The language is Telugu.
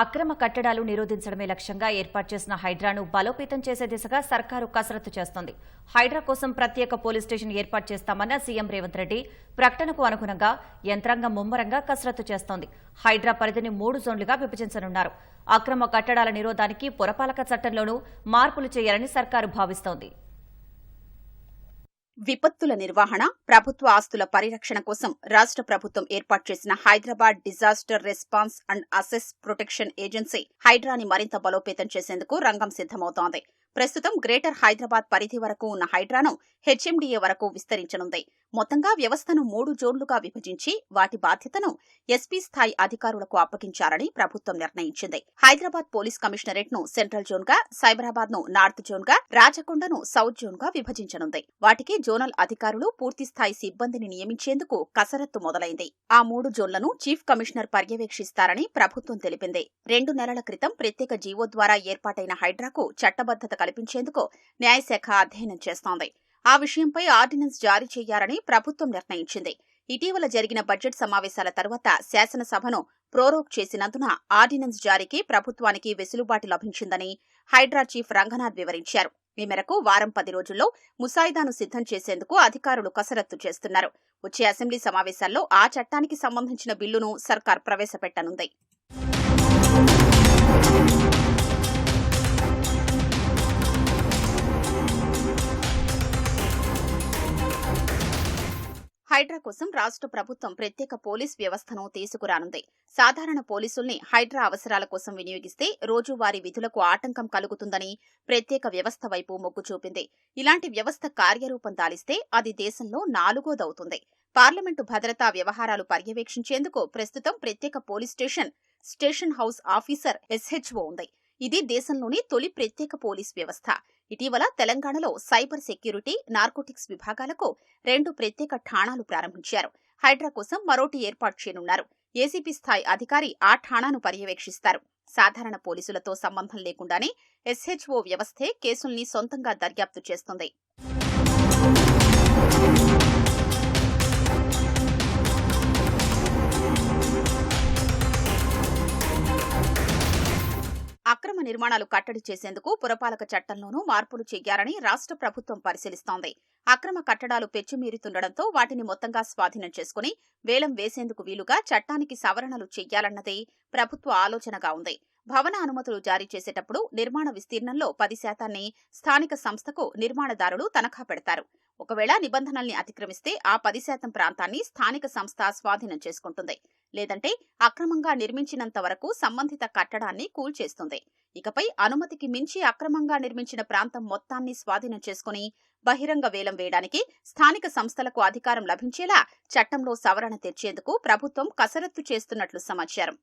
అక్రమ కట్టడాలు నిరోధించడమే లక్ష్యంగా ఏర్పాటు చేసిన హైడ్రాను బలోపేతం చేసే దిశగా సర్కారు కసరత్తు చేస్తోంది. హైడ్రా కోసం ప్రత్యేక పోలీస్ స్టేషన్ ఏర్పాటు చేస్తామన్న సీఎం రేవంత్ రెడ్డి ప్రకటనకు అనుగుణంగా యంత్రాంగం ముమ్మరంగా కసరత్తు చేస్తోంది. హైడ్రా పరిధిని మూడు జోన్లుగా విభజించనున్నారు. అక్రమ కట్టడాల నిరోధానికి పురపాలక చట్టంలోనూ మార్పులు చేయాలని సర్కారు భావిస్తోంది. విపత్తుల నిర్వహణ ప్రభుత్వ ఆస్తుల పరిరక్షణ కోసం రాష్ట్ర ప్రభుత్వం ఏర్పాటు చేసిన హైదరాబాద్ డిజాస్టర్ రెస్పాన్స్ అండ్ అసెస్ ప్రొటెక్షన్ ఏజెన్సీ హైడ్రాని మరింత బలోపేతం చేసేందుకు రంగం సిద్దమవుతోంది ప్రస్తుతం గ్రేటర్ హైదరాబాద్ పరిధి వరకు ఉన్న హైడ్రాను హెచ్ఎండిఏ వరకు విస్తరించనుంది. మొత్తంగా వ్యవస్థను మూడు జోన్లుగా విభజించి వాటి బాధ్యతను ఎస్పీ స్థాయి అధికారులకు అప్పగించాలని ప్రభుత్వం నిర్ణయించింది. హైదరాబాద్ పోలీస్ కమిషనరేట్ను సెంట్రల్ జోన్గా సైబరాబాద్ను నార్త్ జోన్గా రాచకొండను సౌత్ జోన్గా విభజించనుంది. వాటికి జోనల్ అధికారులు పూర్తి స్థాయి సిబ్బందిని నియమించేందుకు కసరత్తు మొదలైంది. ఆ మూడు జోన్లను చీఫ్ కమిషనర్ పర్యవేక్షిస్తారని ప్రభుత్వం తెలిపింది. రెండు నెలల క్రితం ప్రత్యేక జీవో ద్వారా ఏర్పాటైన హైడ్రాకు చట్టబద్దత కల్పించేందుకు న్యాయశాఖ అధ్యయనం చేస్తోంది. ఆ విషయంపై ఆర్డినెన్స్ జారీ చేయాలని ప్రభుత్వం నిర్ణయించింది. ఇటీవల జరిగిన బడ్జెట్ సమావేశాల తర్వాత శాసనసభను ప్రోరోగ్ చేసినందున ఆర్డినెన్స్ జారీకి ప్రభుత్వానికి వెసులుబాటు లభించిందని హైడ్రా చీఫ్ రంగనాథ్ వివరించారు. ఈ మేరకు వారం పది రోజుల్లో ముసాయిదాను సిద్ధం చేసేందుకు అధికారులు కసరత్తు చేస్తున్నారు. వచ్చే అసెంబ్లీ సమావేశాల్లో ఆ చట్టానికి సంబంధించిన బిల్లును సర్కార్ ప్రవేశపెట్టనుంది. హైడ్రా కోసం రాష్ట్ర ప్రభుత్వం ప్రత్యేక పోలీస్ వ్యవస్థను తీసుకురానుంది. సాధారణ పోలీసుల్ని హైడ్రా అవసరాల కోసం వినియోగిస్తే రోజువారీ విధులకు ఆటంకం కలుగుతుందని ప్రత్యేక వ్యవస్థ వైపు మొగ్గు చూపింది. ఇలాంటి వ్యవస్థ కార్యరూపం దాలిస్తే అది దేశంలో నాలుగోదవుతుంది. పార్లమెంటు భద్రతా వ్యవహారాలు పర్యవేక్షించేందుకు ప్రస్తుతం ప్రత్యేక police station station house officer SHO ఉంది. ఇది దేశంలోని తొలి ప్రత్యేక పోలీస్ వ్యవస్థ. ఇటీవల తెలంగాణలో సైబర్ సెక్యూరిటీ నార్కోటిక్స్ విభాగాలకు రెండు ప్రత్యేక ఠాణాలు ప్రారంభించారు. హైడ్రా కోసం మరోటి ఏర్పాటు చేయనున్నారు. ఏసీపీ స్థాయి అధికారి ఆ ఠాణాను పర్యవేక్షిస్తారు. సాధారణ పోలీసులతో సంబంధం లేకుండానే ఎస్హెచ్ఓ వ్యవస్థే కేసుల్ని సొంతంగా దర్యాప్తు చేస్తుంది. నిర్మాణాలు కట్టడి చేసేందుకు పురపాలక చట్టంలోనూ మార్పులు చేయాలని రాష్ట్ర ప్రభుత్వం పరిశీలిస్తోంది. అక్రమ కట్టడాలు పెచ్చుమీరుతుండటంతో వాటిని మొత్తంగా స్వాధీనం చేసుకుని వేలం వేసేందుకు వీలుగా చట్టానికి సవరణలు చెయ్యాలన్నదే ప్రభుత్వ ఆలోచనగా ఉంది. భవన అనుమతులు జారీ చేసేటప్పుడు నిర్మాణ విస్తీర్ణంలో పది శాతాన్ని స్థానిక సంస్థకు నిర్మాణదారులు తనఖా పెడతారు. ఒకవేళ నిబంధనల్ని అతిక్రమిస్తే ఆ పది శాతం ప్రాంతాన్ని స్థానిక సంస్థ స్వాధీనం చేసుకుంటుంది. లేదంటే అక్రమంగా నిర్మించినంత వరకు సంబంధిత కట్టడాన్ని కూల్చేస్తుంది. ఇకపై అనుమతికి మించి అక్రమంగా నిర్మించిన ప్రాంతం మొత్తాన్ని స్వాధీనం చేసుకుని బహిరంగ వేలం వేయడానికి స్థానిక సంస్థలకు అధికారం లభించేలా చట్టంలో సవరణ తెచ్చేందుకు ప్రభుత్వం కసరత్తు చేస్తున్నట్లు సమాచారం.